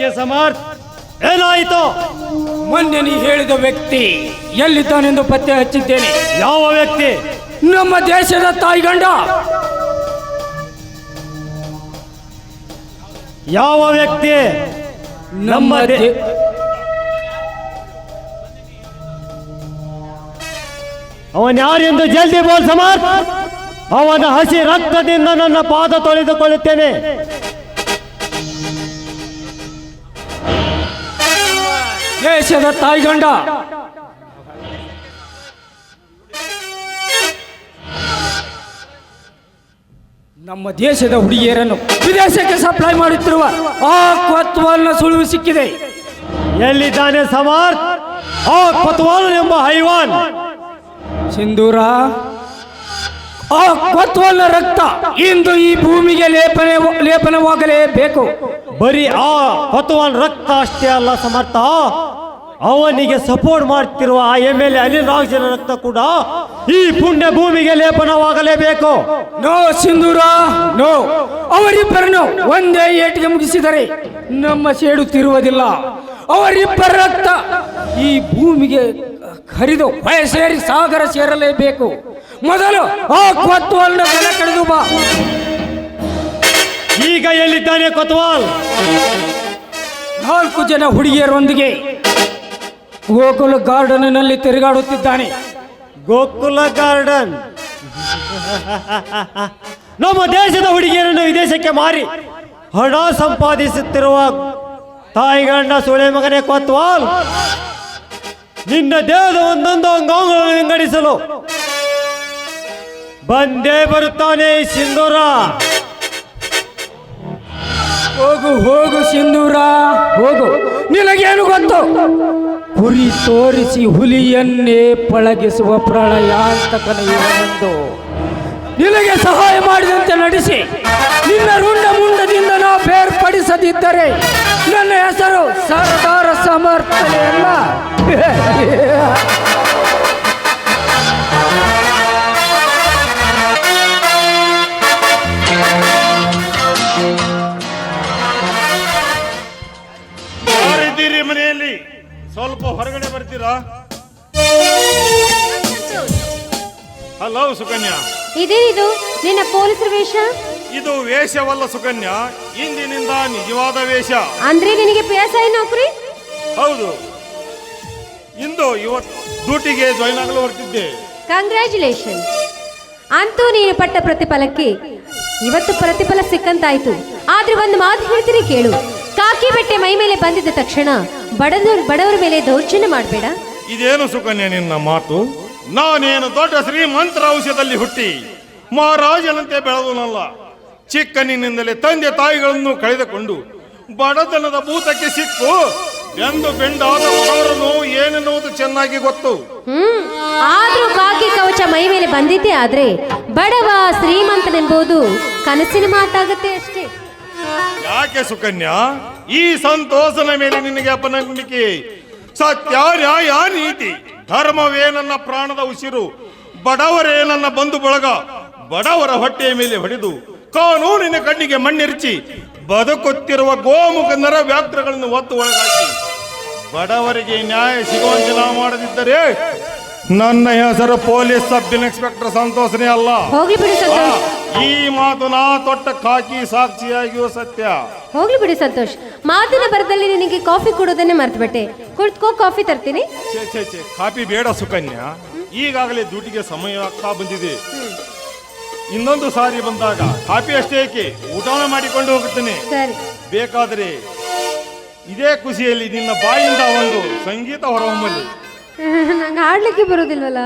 ಯಾಕೆ ಸಮರ್ಥ್. ಏನಾಯಿತು? ಮೊನ್ನೆ ನೀ ಹೇಳಿದ ವ್ಯಕ್ತಿ ಎಲ್ಲಿದ್ದಾನೆಂದು ಪತ್ತೆ ಹಚ್ಚಿದ್ದೇನೆ. ಯಾವ ವ್ಯಕ್ತಿ? ನಮ್ಮ ದೇಶದ ತಾಯಿಗಂಡ ಯಾವ ವ್ಯಕ್ತಿ? ನಮ್ಮ ದೇ- ಅವನ್ ಯಾರೆಂದು ಜಲ್ದಿ ಬೋಲ್ ಸಮರ್ಥ? ಅವನ ಹಸಿ ರಕ್ತದಿಂದ ನನ್ನ ಪಾದ ತೊಳೆದುಕೊಳ್ಳುತ್ತೇನೆ. ದೇಶದ ತಾಯ್ಗಂಡ. ನಮ್ಮ ದೇಶದ ಹುಡುಗಿಯರನ್ನು ವಿದೇಶಕ್ಕೆ ಸಪ್ಲೈ ಮಾಡುತ್ತಿರುವ ಆ ಕೊತ್ವಲ್ನ ಸುಳಿವು ಸಿಕ್ಕಿದೆ. ಎಲ್ಲಿದ್ದಾನೆ ಸಮರ್ಥ್? ಆ ಕೊತ್ವಾಲ್ ಎಂಬ ಹೈವಾನ್. ಸಿಂಧೂರ ಆ ಕೊತ್ವಲ್ನ ರಕ್ತ ಇಂದು ಈ ಭೂಮಿಗೆ ಲೇಪನೆ ಲೇಪನವಾಗಲೇಬೇಕು. ಬರೀ ಆ ಕೊತ್ವಾಲ್ ರಕ್ತ ಅಷ್ಟೇ ಅಲ್ಲ ಸಮರ್ಥ. ಅವನಿಗೆ ಸಪೋರ್ಟ್ ಮಾಡ್ತಿರುವ ಆ ಎಂ ಎಲ್ ಎ ಅನಿಲ್ ರಾಜನ ರಕ್ತ ಕೂಡ ಈ ಪುಣ್ಯ ಭೂಮಿಗೆ ಲೇಪನವಾಗಲೇಬೇಕು. ನೋ ಸಿಂಧೂರ ನೋ. ಅವರಿಬ್ಬರನ್ನು ಒಂದೇ ಏಟಿಗೆ ಮುಗಿಸಿದರೆ ನಮ್ಮ ಸೇಡುತ್ತಿರುವುದಿಲ್ಲ ಅವರಿಬ್ಬರ ರಕ್ತ ಈ ಭೂಮಿಗೆ ಹರಿದು ಸೇರಿ ಸಾಗರ ಸೇರಲೇಬೇಕು. ಮೊದಲು ಆ ಕೊತ್ವಾಲ್ನ ಬೆಲೆ ಕಳೆದು ಬಾ. ಈಗ ಎಲ್ಲಿದ್ದಾನೆ ಕೊತ್ವಾಲ್? ನಾಲ್ಕು ಜನ ಹುಡುಗಿಯರೊಂದಿಗೆ ಗೋಕುಲ ಗಾರ್ಡನ್ನಲ್ಲಿ ತಿರುಗಾಡುತ್ತಿದ್ದಾನೆ. ಗೋಕುಲ ಗಾರ್ಡನ್. ನಮ್ಮ ದೇಶದ ಹುಡುಗಿಯರನ್ನು ವಿದೇಶಕ್ಕೆ ಮಾರಿ ಹಣ ಸಂಪಾದಿಸುತ್ತಿರುವ ತಾಯಿಗಣ್ಣ ಸುಳೆ ಮಗನೇ ಕೊತ್ವಾಲ್. ನಿನ್ನ ದೇಹದ ಒಂದೊಂದು ಅಂಗಾಂಗಗಳನ್ನು ವಿಂಗಡಿಸಲು ಬಂದೇ ಬರುತ್ತಾನೆ ಸಿಂಧೂರ. ಹೋಗು ಹೋಗು ಸಿಂಧೂರ, ಹೋಗು. ನಿನಗೇನು ಗೊತ್ತು? ಕುರಿ ತೋರಿಸಿ ಹುಲಿಯನ್ನೇ ಪಳಗಿಸುವ ಪ್ರಳಯಾಂತಕನ ಇವನೊಂದು ನಿನಗೆ ಸಹಾಯ ಮಾಡಿದಂತೆ ನಡೆಸಿ. ನಿನ್ನ ರುಂಡ ಮುಂಡದಿಂದ ನಾ ಬೇರ್ಪಡಿಸದಿದ್ದರೆ ನನ್ನ ಹೆಸರು ಸರ್ದಾರ ಯಾರಿದ್ದೀರಿ ಮನೆಯಲ್ಲಿ. ಸ್ವಲ್ಪ ಹೊರಗಡೆ ಬರ್ತೀರಾ? ಹಲೋ ಸುಕನ್ಯಾ. ಇದೇನಿದು? ನಿನ್ನ ಪೊಲೀಸರ ವೇಷ? ಇದು ವೇಷವಲ್ಲ ಸುಕನ್ಯಾ. ಇಂದಿನಿಂದ ನಿಜವಾದ ವೇಷ. ಅಂದ್ರೆ ನಿನಗೆ ಪಿ ಎಸ್ ಐ ನೌಕರಿ ಹೌದು. ಇಂದು ಇವತ್ತು ಡ್ಯೂಟಿಗೆ ಜಾಯ್ನ್ ಆಗಲು ಹೊರಟಿದ್ದೆ. ಕಂಗ್ರ್ಯಾಚುಲೇಷನ್ ಅಂತೂ ನೀನು ಪಟ್ಟ ಪ್ರತಿಫಲಕ್ಕೆ ಇವತ್ತು ಪ್ರತಿಫಲ ಸಿಕ್ಕಂತಾಯ್ತು. ಆದ್ರೆ ಒಂದು ಮಾತು ಹೇಳ್ತೀನಿ ಕೇಳು. ಕಾಕಿ ಬಿಟ್ಟೆ ಮೈ ಮೇಲೆ ಬಂದಿದ್ದ ತಕ್ಷಣ ಬಡದವ್ರ ಬಡವರ ಮೇಲೆ ದೌರ್ಜನ್ಯ ಮಾಡಬೇಡ. ಇದೇನು ಸುಕನ್ಯಾ ನಿನ್ನ ಮಾತು? ನಾನೇನು ದೊಡ್ಡ ಶ್ರೀಮಂತರ ಔಷಧದಲ್ಲಿ ಹುಟ್ಟಿ ಮಹಾರಾಜನಂತೆ ಬೆಳೆದನಲ್ಲ ಚಿಕ್ಕನಿನಿಂದಲೇ ತಂದೆ ತಾಯಿಗಳನ್ನು ಕಳೆದುಕೊಂಡು ಬಡತನದ ಭೂತಕ್ಕೆ ಸಿಕ್ಕು ಎಂದು ಬೆಂಡಾದ ನೋವು ಏನೆನ್ನುವುದು ಚೆನ್ನಾಗಿ ಗೊತ್ತು? ಹ್ಮ್ ಆದ್ರೂ ಕಾಕಿ ಕವಚ ಮೈ ಮೇಲೆ ಬಂದಿದ್ದೇ ಆದ್ರೆ ಬಡವ ಶ್ರೀಮಂತನೆಂಬುದು ಕನಸಿನ ಮಾತಾಗುತ್ತೆ ಅಷ್ಟೇ. ಯಾಕೆ ಸುಕನ್ಯಾ? ಈ ಸಂತೋಷನ ಮೇಲೆ ನಿನಗೆ ಅಪನಂಬಿಕೆ. ಸತ್ಯ ನ್ಯಾಯ ನೀತಿ. ಧರ್ಮವೇ ನನ್ನ ಪ್ರಾಣದ ಉಸಿರು. ಬಡವರೇ ನನ್ನ ಬಂಧು ಬಳಗ. ಬಡವರ ಹೊಟ್ಟೆಯ ಮೇಲೆ ಹೊಡೆದು ಕಾನೂನಿನ ಕಣ್ಣಿಗೆ ಮಣ್ಣಿರಿಚಿ ಬದುಕುತ್ತಿರುವ ಗೋಮುಖ ನರ ವ್ಯಾಘ್ರಗಳನ್ನು ಒತ್ತು ಒಳಗಾಕಿ. ಬಡವರಿಗೆ ನ್ಯಾಯ ಸಿಗುವಂತೆ ನಾವು ಮಾಡದಿದ್ದರೆ ನನ್ನ ಹೆಸರು ಪೊಲೀಸ್ ಸಬ್ ಇನ್ಸ್ಪೆಕ್ಟರ್ ಸಂತೋಷನೇ ಅಲ್ಲ. ಈ ಮಾತು ನಾ ತೊಟ್ಟ ಕಾಕಿ ಸಾಕ್ಷಿಯಾಗಿಯೋ ಸತ್ಯ. ಹೋಗ್ಲಿ ಬಿಡಿ ಸಂತೋಷ್. ಮಾತಿನ ಬರದಲ್ಲಿ ನಿನಗೆ ಕಾಫಿ ಕೊಡೋದನ್ನೇ ಮರ್ತ್ಬಿಟ್ಟೆ. ಕುಳಿತುಕೋ ಕಾಫಿ ತರ್ತೀನಿ. ಛೇ ಛೇ ಛೇ ಕಾಪಿ ಬೇಡ ಸುಕನ್ಯಾ. ಈಗಾಗಲೇ ಡ್ಯೂಟಿಗೆ ಸಮಯ ಆಗ್ತಾ ಬಂದಿದೆ. ಇನ್ನೊಂದು ಸಾರಿ ಬಂದಾಗ ಕಾಫಿ ಅಷ್ಟೇ ಏಕೆ? ಊಟನ ಮಾಡಿಕೊಂಡು ಹೋಗುತ್ತೇನೆ. ಸರಿ. ಬೇಕಾದರೆ ಇದೇ ಖುಷಿಯಲ್ಲಿ ನಿನ್ನ ಬಾಯಿಂದ ಒಂದು ಸಂಗೀತ ಹೊರಹೊಮ್ಮಲಿ. ನಂಗೆ ಆಡ್ಲಿಕ್ಕೆ ಬರೋದಿಲ್ವಲ್ಲ?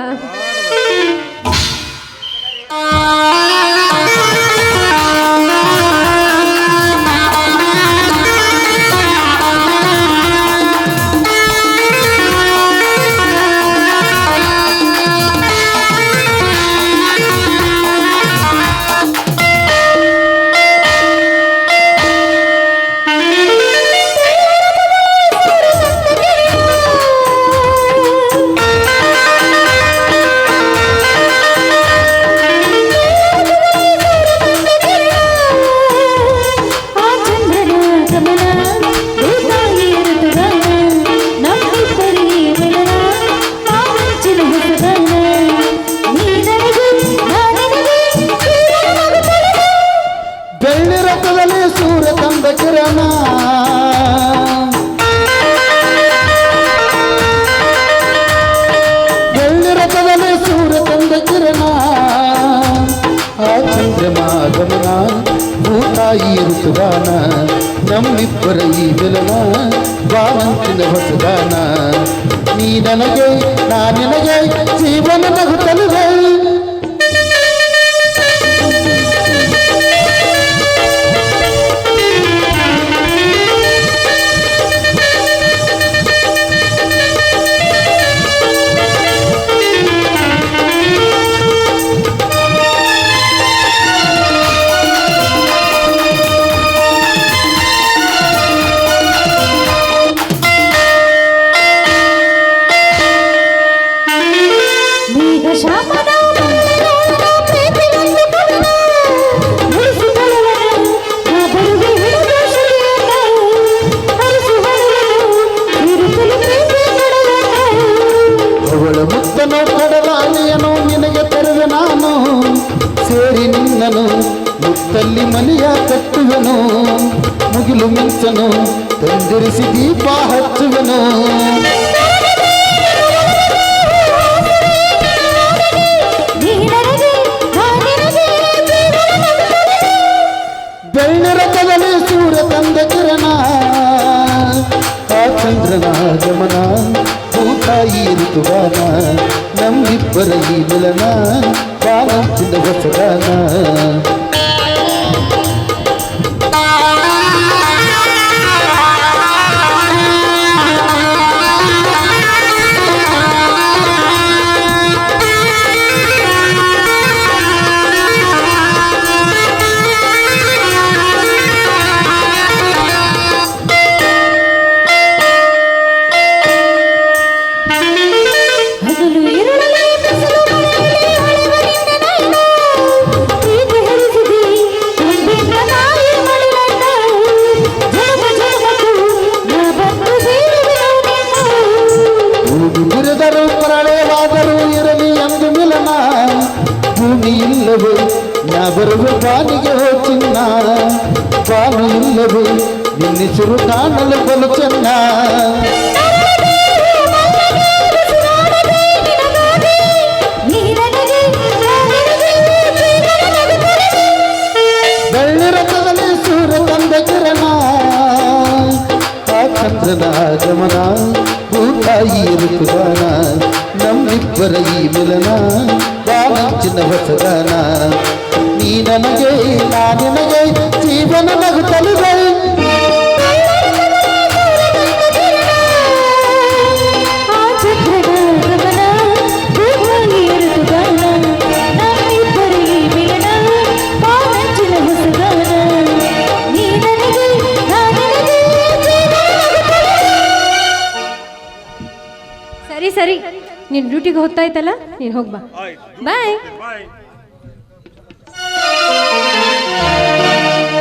ಬೆಳ್ಳಿರಥದಲ್ಲಿ ಸೂರ್ಯ ತಂದ ಆ ಚಂದ್ರಮಾಗಮನ ಭೂತಾಯಿ ಋತುಗಾನ ನಮ್ಮಿಬ್ಬರ ಈ ಬೆಲನ ಬಾವಂತಿನ ಹೊಸದಾನ ನೀ ನನಗೆ, ನಾ ನಿನಗೆ ಜೀವನ ನಗುತ್ತಲಿದೆ ಮುತ್ತನು ಕಡಲಾಳಿಯನು ನಿನಗೆ ತರುವೆ ನಾನು. ಸೇರಿ ನಿನ್ನನು ಮುತ್ತಲ್ಲಿ ಮನೆಯ ಕಟ್ಟುವೆನು. ಮುಗಿಲು ಮಿಂಚನು, ತಂದಿರಿಸಿ ದೀಪ ಹಚ್ಚುವೆನು. ಬೆಳ್ಳಿರಥದಲ್ಲಿ ಸೂರ್ಯ ತಂದ ಕಿರಣ. ಆ ಚಂದ್ರನ ಗಮನ ಭೂತಾಯಿ ಋತುಗಾನ ನಮ್ಮಿಬ್ಬರ ಈ ಮಿಲನ ಬಾಲಂಚಿನ ಹೊಸಗಾನ ನಾ ನಿನಗೆ, ಜೀವನ ನಡುವೆ. ಬೆಳ್ಳಿರಥದಲ್ಲಿ ಸೂರ್ಯ ತಂದ ಕಿರಣ ಆ ಚಂದ್ರನ ಗಮನ ಭೂತಾಯಿ ಋತುಗಾನ ನಮ್ಮಿಬ್ಬರ ಈ ಮಿಲನ ಬಾಲಂಚಿನ ಹೊಸಗಾನ ನೀ ನನಗೆ ನಾ ನಿನಗೆ ಜೀವನ ನಗುತ್ತಲಿದೆ ನಿನ್ ಡ್ಯೂಟಿಗೆ ಹೋಗ್ತಾ ಇತ್ತಲ್ಲ ನೀನು ಹೋಗ್ಬಾ ಬಾಯ್ ಬಾಯ್